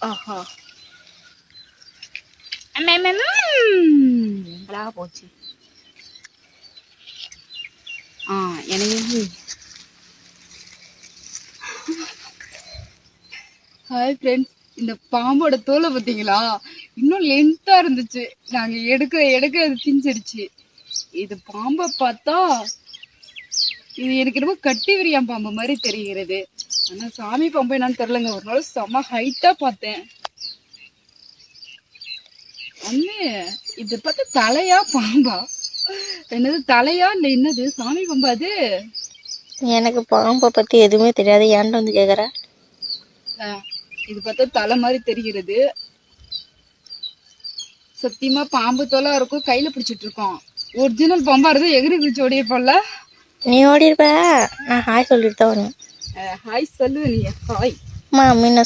ஆஹா. எங்கடா போச்சு. ஆ எனக்கு ஹாய் ஃப்ரெண்ட்ஸ் இந்த பாம்போட தோலை பார்த்தீங்களா? இன்னும் லென்த்தா இருந்துச்சு. நாங்க எடுக்க எடுக்க அது திஞ்சிடுச்சு இது பாம்பை பார்த்தா இது எனக்கு என்னமோ கட்டி விரியாம் பாம்பு மாதிரி தெரிகிறது. ஆனா சாமி பாம்பு என்னன்னு தெரியலங்க. ஒரு நாள் செம்ம ஹைட்டா பார்த்தேன். அண்ணே இது பார்த்தா தலையா பாம்பா? என்னது தலையா இல்ல என்னது? சாமி பாம்பா அது? எனக்கு பாம்பை பத்தி எதுவுமே தெரியாது. ஏன்டா வந்து கேக்குற? ஆ, இது பார்த்தா தலை மாதிரி தெரிகிறது. சத்தியமா பாம்பு தோலா இருக்கும். கையில பிடிச்சிட்டு இருக்கோம். ஒரிஜினல் பாம்பா இருந்தா எகிரி குச்சி ஓடி இருப்போம்ல நீ ஓடி இருப்ப நான் ஹாய் சொல்லிட்டு தான் வருவேன் ஹாய் சொல்லு நீ. ஹாய். மீன்